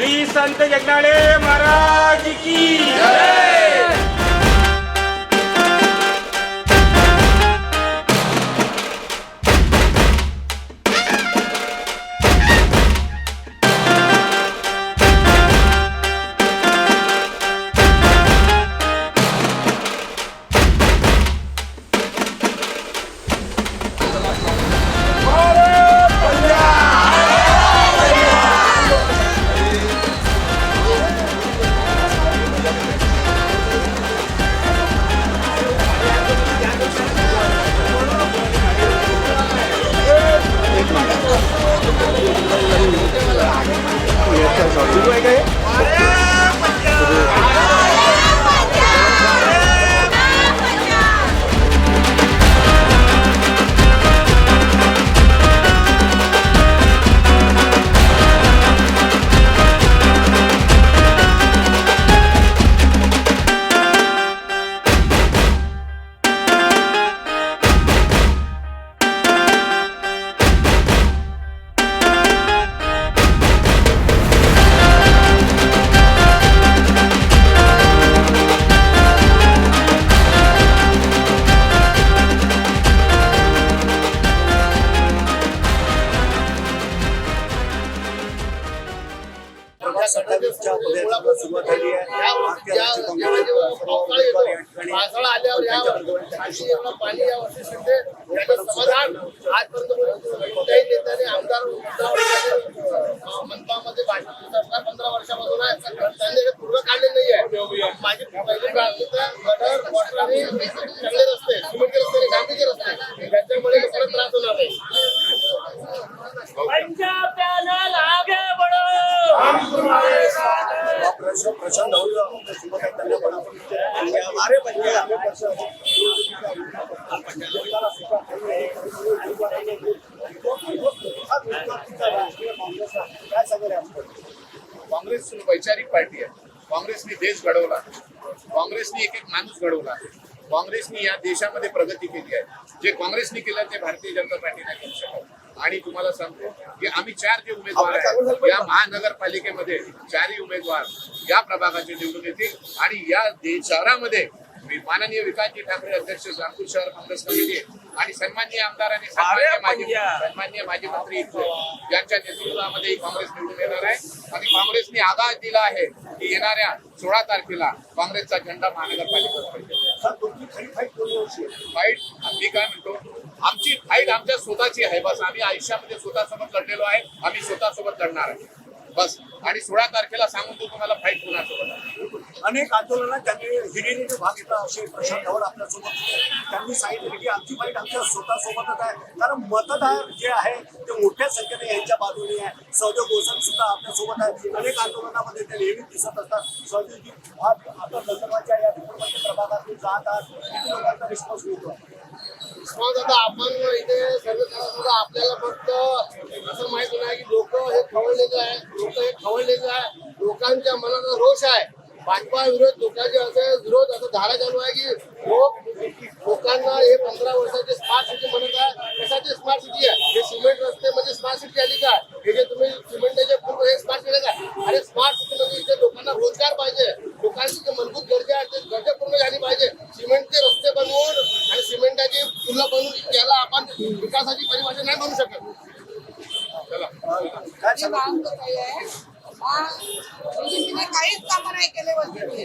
श्री संत जगनाळे महाराज की 누구에게 प्रभाग सत्तावीसच्या पदयात्रेला सुरुवात झाली आहे भारतीय राष्ट्रीय काँग्रेसचे सर्व उमेदवार या ठिकाणी नेत्याने आमदार मनपामध्ये भाजप सरकार पंधरा वर्षापासून आहे. त्यांनी हे पूर्ण काढले नाही आहे. माझी पहिली प्राथमिकता गटर वॉटर आणि चांगले रस्ते सिमेंटचे रस्ते आणि डांबरीचे रस्ते त्याच्यामुळे लोकांना त्रास होणार नाही. काँग्रेस वैचारिक पार्टी आहे काँग्रेसने देश घडवला काँग्रेसने एक एक माणूस घडवला काँग्रेसने या देशामध्ये प्रगती केली आहे. जे काँग्रेसने केलं, ते भारतीय जनता पार्टीने करू शकत आणि तुम्हाला सांगतो की आम्ही चार जे उमेदवार आहेत या महानगरपालिकेमध्ये चारही उमेदवार या प्रभागाचे निवडून येतील आणि या दे- शहरामध्ये माननीय विकासजी ठाकरे अध्यक्ष नागपूर शहर काँग्रेस कमिटी आणि सन्माननीय आमदार आणि सन्माननीय माजी सन्माननीय माजी मंत्री यांच्या नेतृत्वामध्ये ही काँग्रेस निवडून येणार आहे. आणि काँग्रेसने आवाज दिला आहे की येणाऱ्या सोळा तारखेला काँग्रेसचा झेंडा महानगरपालिकेत पाहिजे. फाईट आम्ही काय म्हणतो? आमची फाईट आमच्या स्वतःची आहे. बस आम्ही आयुष्यामध्ये स्वतःसोबत लढलेलो आहे. आम्ही स्वतःसोबत लढणार आहे. बस आणि सोळा तारखेला सांगून तो तुम्हाला फाईट कुणासोबत अनेक आंदोलनात त्यांनी हिरिरीने भाग घेतला असे प्रशांत ढवळ आपल्यासोबत. त्यांनी सांगितले की आमची फाईट आमच्या स्वतः सोबतच आहे. कारण मतदार जे आहे ते मोठ्या संख्येने यांच्या बाजूने आहे. सहदेव गोसन सुद्धा आपल्यासोबत आहे. अनेक आंदोलनामध्ये ते नेहमी दिसत असतात. सहदेवजी आज आता नंदरबाच्या या विपुलपट्टी प्रभागातून जात आहात. किती लोकांचा रिस्पॉन्स मिळतो? मग आता आपण इथे सर्व आपल्याला फक्त असं माहीत नाही की लोक हे खवळलेलं आहे लोक हे खवळलेलं आहे लोकांच्या मनात रोष आहे. भाजपा विरोध लोकांचे असे विरोध असं धारा चालू आहे की लोक लोकांना हे पंधरा वर्षाचे स्मार्ट सिटी म्हणत आहे कशाची स्मार्ट सिटी आहे हे सिमेंट रस्ते म्हणजे स्मार्ट सिटी आली का हे जे तुम्ही सिमेंटचे पूर्ण हे स्मार्ट सिटी का अरे स्मार्ट सिटी म्हणजे इथे लोकांना रोजगार पाहिजे. लोकांची जी मूलभूत गरजा आहेत ते गरजा पूर्ण झाली पाहिजे. सिमेंटचे रस्ते बनवून आणि सिमेंटाची पुलं बनवून याला आपण विकासाची परिभाषा नाही बनवू शकत. काय मी सांगा मागतो काही आहे. बीजेपीने काहीच कामं नाही केले वरती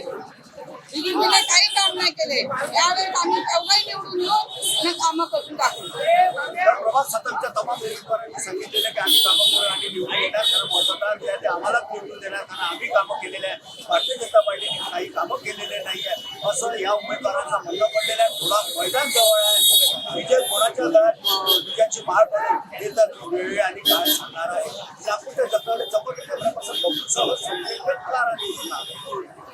म्हणजे बीजेपीने काही काम नाही केले. यावेळेस आम्ही केव्हाही निवडून येऊ कामं करून टाकू तर सततच्या तमाम उमेदवारांनी सांगितलेलं की आम्ही कामं करू आणि निवडून येणार कारण मतदार जे आहे ते आम्हाला निवडून देणार कारण आम्ही कामं केलेले आहे भारतीय जनता पार्टीने काही कामं केलेले नाही आहे असं या उमेदवारांचा म्हणणं पडलेलं आहे. थोडा मैदान जवळ आहे. विजय कोणाच्या गळ्यात अं, विजयाची माळ पडेल हे तर वेळ आणि काय सांगणार आहे. नागपूरच्या जत्राने जबरदस्त प्रशासन बघून सह संकेत आणि